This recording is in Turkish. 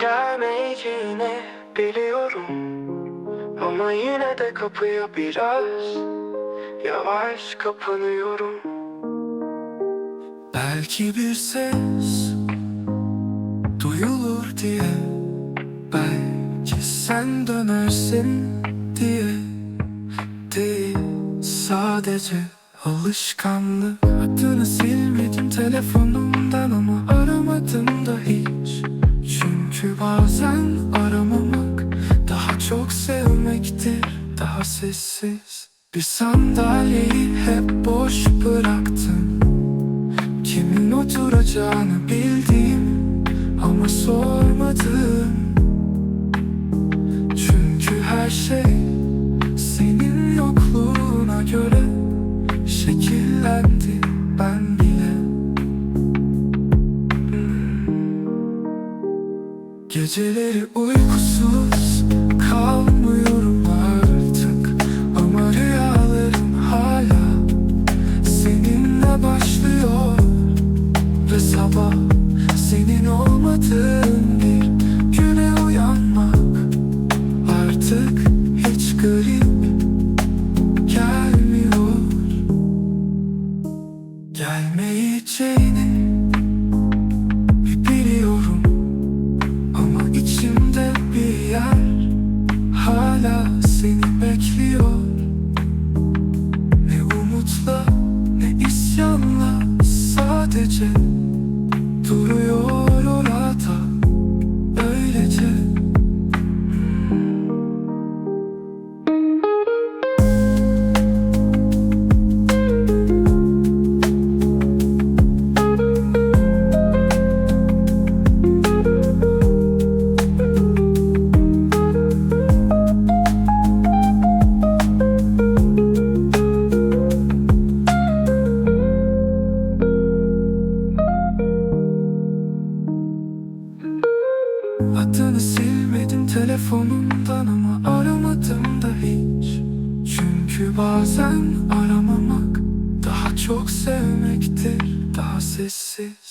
Gelmeyeceğini biliyorum. Ama yine de kapıya biraz Yavaş kapanıyorum. Belki bir ses Duyulur diye Belki sen dönersin diye. Değil sadece alışkanlık. Adını silmedim telefonumdan sessiz Bir sandalyeyi hep boş bıraktım. Kimin oturacağını bildiğim ama sormadım. Çünkü her şey senin yokluğuna göre şekillendi ben bile. Geceleri uykusuz kalmıyorum garip gelmiyor. Gelmeyeceğini Adını silmedim telefonumdan ama aramadım da hiç. Çünkü bazen aramamak daha çok sevmektir. Daha sessiz